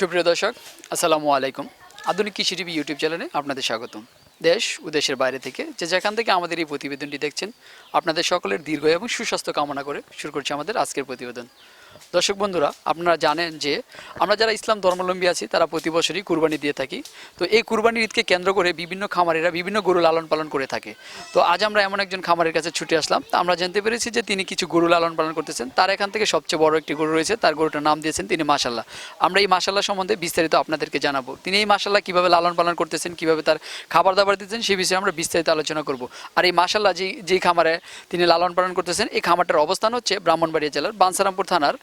সুপ্রিয় দর্শক, আসসালামু আলাইকুম। আধুনিক কৃষি টিভি ইউটিউব চ্যানেলে আপনাদের স্বাগতম। দেশ ও দেশের বাইরে থেকে যে যেখান থেকে আমাদের এই প্রতিবেদনটি দেখছেন, আপনাদের সকলের দীর্ঘ এবং সুস্বাস্থ্য কামনা করে শুরু করছে আমাদের আজকের প্রতিবেদন। দর্শক বন্ধুরা, আপনারা জানেন যে আমরা যারা ইসলাম ধর্মাবলম্বী আছি, তারা প্রতি বছরই কুরবানি দিয়ে থাকি। তো এই কুরবানির ঈদকে কেন্দ্র করে বিভিন্ন খামারিরা বিভিন্ন গরু লালন পালন করে থাকে। তো আজ আমরা এমন একজন খামারের কাছে ছুটে আসলাম। তা আমরা জানতে পেরেছি যে তিনি কিছু গরু লালন পালন করতেছেন। তার এখান থেকে সবচেয়ে বড় একটি গরু রয়েছে, তার গরুটার নাম দিয়েছেন তিনি মাসাল্লাহ আমরা এই মাসাল্লাহ সম্বন্ধে বিস্তারিত আপনাদেরকে জানাব। তিনি এই মাসাল্লাহ কীভাবে লালন পালন করতেছেন, কীভাবে তার খাবার দাবার দিতেছেন, সেই বিষয়ে আমরা বিস্তারিত আলোচনা করব। আর এই মাসাল্লাহ যে যেই খামারে তিনি লালন পালন করতেছেন, এই খামারটার অবস্থান হচ্ছে ব্রাহ্মণবাড়িয়া জেলার বানসারামপুর থানার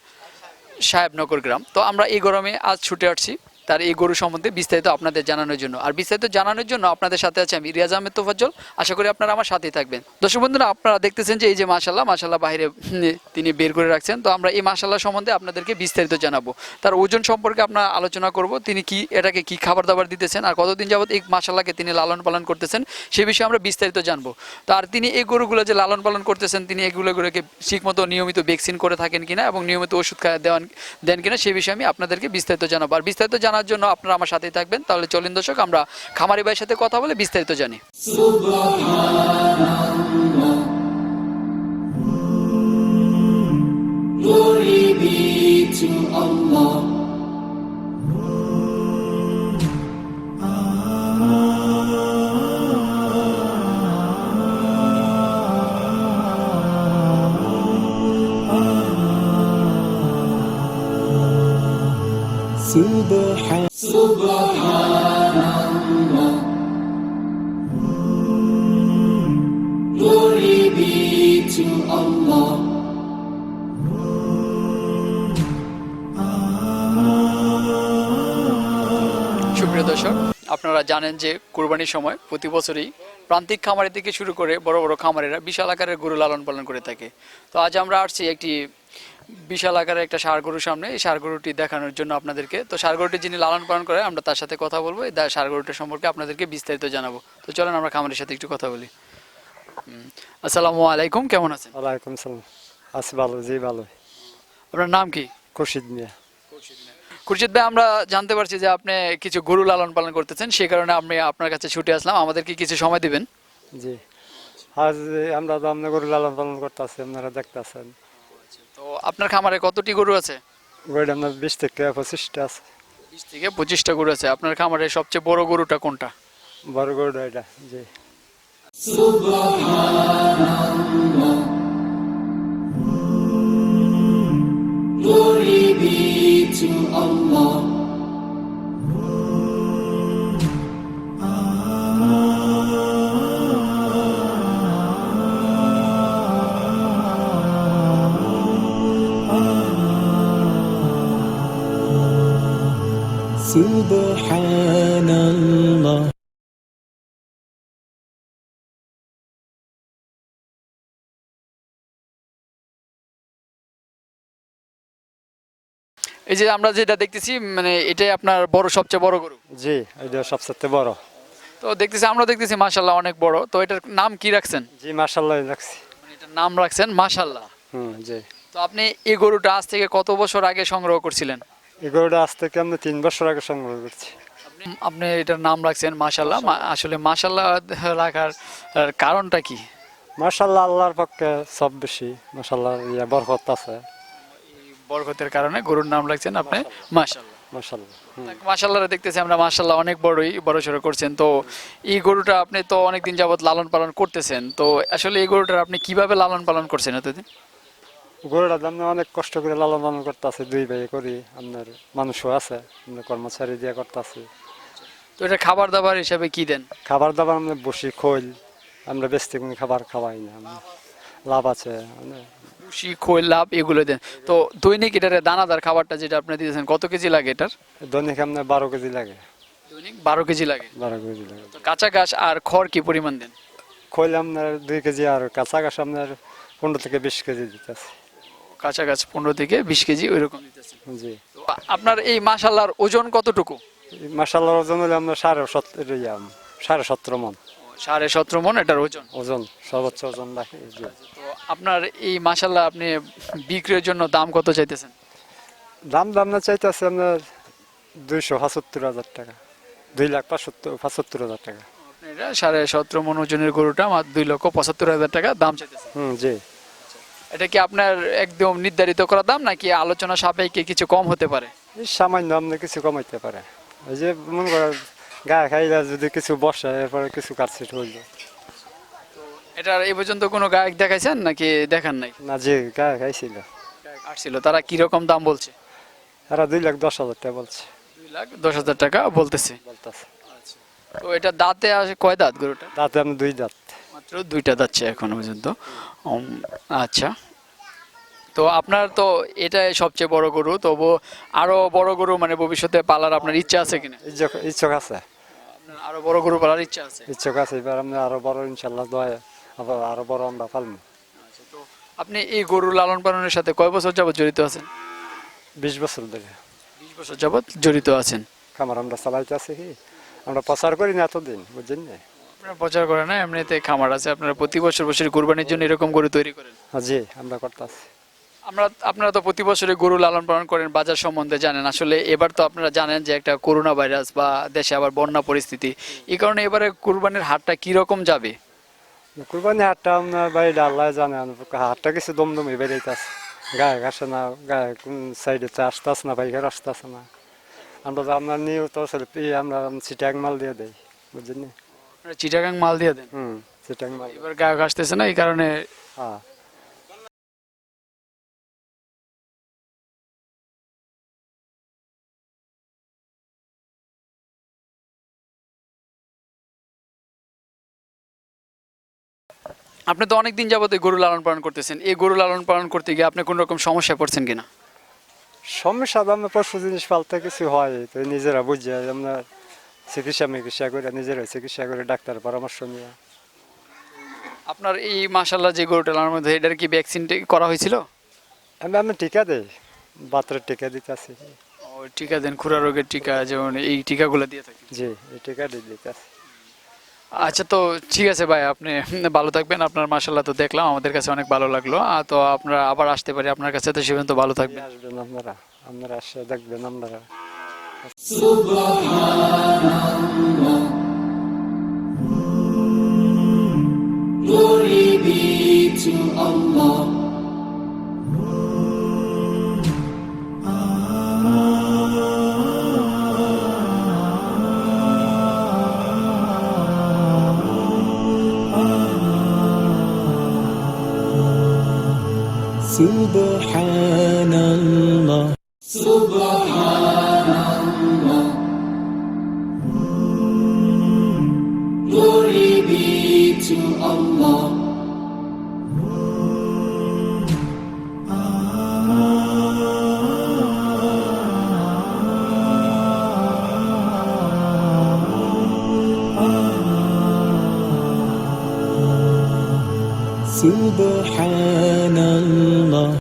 সাহেবনগর গ্রাম। তো আমরা এই গরমে আজ ছুটে আসছি। তার এই গরু সম্বন্ধে বিস্তারিত আপনাদের জানানোর জন্য। আর বিস্তারিত জানানোর জন্য আপনাদের সাথে আছে আমি রিয়াজ আহমেদ তোফাজ্জল। আশা করি আপনারা আমার সাথেই থাকবেন। দর্শক বন্ধুরা, আপনারা দেখতেছেন যে এই যে মাশাল্লাহ মাশাল্লাহ বাইরে তিনি বের করে রাখছেন। তো আমরা এই মাশাল্লাহ সম্বন্ধে আপনাদেরকে বিস্তারিত জানাব। তার ওজন সম্পর্কে আপনার আলোচনা করব। তিনি কি, এটাকে কি খাবার দাবার দিতেছেন আর কতদিন যাবত এই মাশাল্লাহকে তিনি লালন পালন করতেছেন সে বিষয়ে আমরা বিস্তারিত জানব। তো আর তিনি এই গরুগুলো যে লালন পালন করতেছেন, তিনি এগুলোগুলোকে ঠিকমতো নিয়মিত ভ্যাকসিন করে থাকেন কিনা এবং নিয়মিত ওষুধ দেওয়ান, দেন কিনা সে বিষয়ে আমি আপনাদেরকে বিস্তারিত জানাব। আর বিস্তারিত জানার জন্য আপনারা আমার সাথেই থাকবেন তাহলে চলুন দর্শক, আমরা খামারি ভাইয়ের সাথে কথা বলে বিস্তারিত জানি Glory be to Allah. সুপ্রিয় দর্শক, আপনারা জানেন যে কোরবানির সময় প্রতি বছরই প্রান্তিক খামারি থেকে শুরু করে বড় বড় খামারেরা বিশাল আকারের গরু লালন পালন করে থাকে। তো আজ আমরা আসছি একটি বিশাল আকারের একটা ষাড় গরুর সামনে। এই ষাড় গরুটি দেখানোর জন্য আপনাদেরকে। তো ষাড় গরুটি যিনি লালন পালন করে আমরা তার সাথে কথা বলব। এই ষাড় গরুটির সম্পর্কে আপনাদেরকে বিস্তারিত জানাব। তো চলেন আমরা খামারের সাথে একটু কথা বলি। আসসালামু আলাইকুম কেমন আছেন? ওয়ালাইকুম সালাম। আছি ভালো জি ভালো। আপনার নাম কি? খুরশিদ মিয়া। খুরশিদ ভাই আমরা জানতে পারছি যে আপনি কিছু গরু লালন পালন করতেছেন। সেই কারণে আমি আপনার কাছে ছুটে আসলাম। আমাদেরকে কিছু সময় দিবেন। জি। আজ আমরা তো আপনার গরু লালন পালন করতেছি আপনারা দেখতেছেন। তো আপনার খামারে কতটি গরু আছে? গরুটা আমার বিশ থেকে পঁচিশটা আছে। বিশ থেকে পঁচিশটা গরু আছে। আপনার খামারে সবচেয়ে বড় গরুটা কোনটা? বড় গরুটা এটা জি। Glory be to Allah. এই যে আমরা যেটা দেখতেছি মানে এটাই আপনার বড় সবচেয়ে বড় গরু। জি এটা সবচেয়ে বড়। তো দেখতেছি আমরা দেখতেছি মাশাল্লাহ অনেক বড়। তো এটার নাম কি রাখছেন? জি মার্শাল্লাহ রাখছি। মানে এটার নাম রাখছেন মাশাল্লাহ হুম জি। তো আপনি এই গরুটা আজ থেকে কত বছর আগে সংগ্রহ করছিলেন? এই গরুটা আজ থেকে আমরা তিন বছর আগে সংগ্রহ করছি। আপনি এটার নাম রাখছেন মাশাল্লাহ আসলে মাশাল্লাহ রাখার কারণটা কি? মার্শাল্লাহ আল্লাহর পক্ষে সব বেশি মার্শাল্লাহ ইয়া বরকত আছে। বরকতের কারণে গরুর নাম রাখছেন আপনি? মাশাল্লাহ মাশাল্লাহ দেখতেছি আমরা মাশাল্লাহ অনেক বড়ই বড় সড়ো করছেন। তো এই গরুটা আপনি তো অনেকদিন যাবত লালন পালন করতেছেন। তো আসলে এই গরুটার আপনি কীভাবে লালন পালন করছেন এতদিন? গরুটা আমরা অনেক কষ্ট করে লালন পালন করতেছি দুই ভাই করি আপনার মানুষও আছে আমরা কর্মচারী দিয়ে করতেছি। তো এটা খাবার দাবার হিসাবে কি দেন? খাবার দাবার আমরা বসি খোল আমরা বেশি কোনো খাবার খাওয়াই না লাভ আছে ভুসি খোল লাভ এগুলো দেন। তো দৈনিক এটার দানাদার খাবারটা যেটা আপনি দিতেছেন কত কেজি লাগে এটার? দৈনিক আপনার বারো কেজি লাগে। দৈনিক বারো কেজি লাগে। বারো কেজি লাগে। তো কাঁচা ঘাস আর খড় কি পরিমাণ দেন? খৈল আপনার দুই কেজি আর কাঁচা ঘাস আপনার পনেরো থেকে বিশ কেজি দিতেছে। কাঁচা ঘাস পনেরো থেকে বিশ কেজি দিতেছেন জি। তো আপনার এই মাসাল্লার ওজন কতটুকু? মাসাল্লার ওজন হলে আমরা সাড়ে ইয়াম, সাড়ে সতেরো মন। সাড়ে সতেরো মন এটার ওজন? ওজন সর্বোচ্চ ওজন রাখে তো আপনার এই মাসাল্লাহ আপনি বিক্রির জন্য দাম কত চাইতেছেন? দাম দাম না চাইতেছে আপনার দুইশো পঁচাত্তর হাজার টাকা। দুই লাখ পঁচাত্তর পঁচাত্তর হাজার টাকা। সাড়ে সতেরো মন ওজনের গরুটা আমার দুই লক্ষ পঁচাত্তর হাজার টাকা দাম চাইতেছেন। হুম জি। এটা কি আপনার একদম নির্ধারিত করা দাম নাকি আলোচনা সাপেক্ষে কিছু কম হতে পারে? সামান্য আপনি কিছু কমাইতে পারে। ওই যে মনে করেন গায়ে খাইলে যদি কিছু বসে এরপরে কিছু কাটছিট হইল। এটার এই পর্যন্ত কোনো গায়ক দেখাইছেন নাকি দেখান নাই? না যে গায়ে খাইছিল। আসছিল তারা কীরকম দাম বলছে? তারা দুই লাখ দশ হাজার টাকা বলছে। দুই লাখ দশ হাজার টাকা বলতেছে। বলতেছে। তো এটা দাঁতে আসে কয় দাঁত গরুটা? দাঁতে আমি দুই দাঁত। মাত্র দুইটা যাচ্ছে এখনও পর্যন্ত। আচ্ছা। তো আপনার তো এটাই সবচেয়ে বড় গরু তবু আরও বড় গরু মানে ভবিষ্যতে পালার আপনার ইচ্ছা আছে কিনা? ইচ্ছুক আছে। আরও বড় গরু পালার ইচ্ছা আছে? ইচ্ছুক আছে এবার আমরা আরও বড় ইনশাল্লাহ দয় আবার আরও বড় আমরা পালবো। আচ্ছা, তো আপনি এই গরু লালন পালনের সাথে কয় বছর যাবত জড়িত আছেন? বিশ বছর ধরে। বিশ বছর যাবত জড়িত আছেন। খামার আমরা চালাইতে আছি কি? আমরা প্রচার করি না এতদিন বুঝছেন না? আপনারা প্রচার করেন না? এমনিতে খামার আছে আপনারা প্রতি বছর বছর কোরবানির জন্য এরকম গরু তৈরি করেন? হ্যাঁ, জি আমরা করতেছি। আমরা আপনারা তো প্রতি বছরে গরু লালন পালন করেন বাজার সম্বন্ধে জানেন। আসলে এবার তো আপনারা জানেন যে একটা করোনা ভাইরাস বা দেশে আবার বন্যা পরিস্থিতি। এই কারণে এবারে কুরবানির হাটটা কি রকম যাবে কুরবানি হাটটা আপনার বাড়ি আল্লাহ জানে হাটটা কিছু দমদমে বেরিয়েছে গায়ে ঘাসে না গায়ে কোন সাইডে আসতেছে না বাইকের আসতেছে না। আমরা তো আপনার নিয়েও তো আসলে আমরা চিটাং মাল দিয়ে দেই বুঝছেন না? আপনারা চিটাগাং মাল দিয়ে দেন। হুম চিটাং মাল। এবার গায়ক আসতেছে না এই কারণে হ্যাঁ। আপনি তো অনেক দিন যাবত গরু লালন পালন করতেছেন। এই গরু লালন পালন করতে গিয়ে আপনি কোন রকম সমস্যায় পড়ছেন কিনা? সমস্যা আমরা পশু জিনিস পালতে কিছু হয় তো নিজেরা বুঝে আমরা চিকিৎসা মিকিৎসা করে নিজেরা চিকিৎসা করে ডাক্তার পরামর্শ নিয়ে। আপনার এই মাসাল্লাহ যে গরুটা লালন মধ্যে এটার কি ভ্যাকসিন করা হয়েছিল? আমি আমি টিকা দেই বাতের টিকা দিতেছি। ও টিকা দেন খুরা রোগের টিকা যেমন এই টিকাগুলো দিয়ে থাকি। জি এই টিকা দিয়ে দিতেছি। আচ্ছা তো ঠিক আছে ভাই আপনি ভালো থাকবেন আপনার মাসাল্লাহ তো দেখলাম আমাদের কাছে অনেক ভালো লাগল। তো আপনারা আবার আসতে পারি আপনার কাছে তো সে পর্যন্ত ভালো থাকবেন। আসবেন আপনারা আপনারা আসে দেখবেন আপনারা। Glory be to Allah. سبحان الله. Glory be to Allah سبحان الله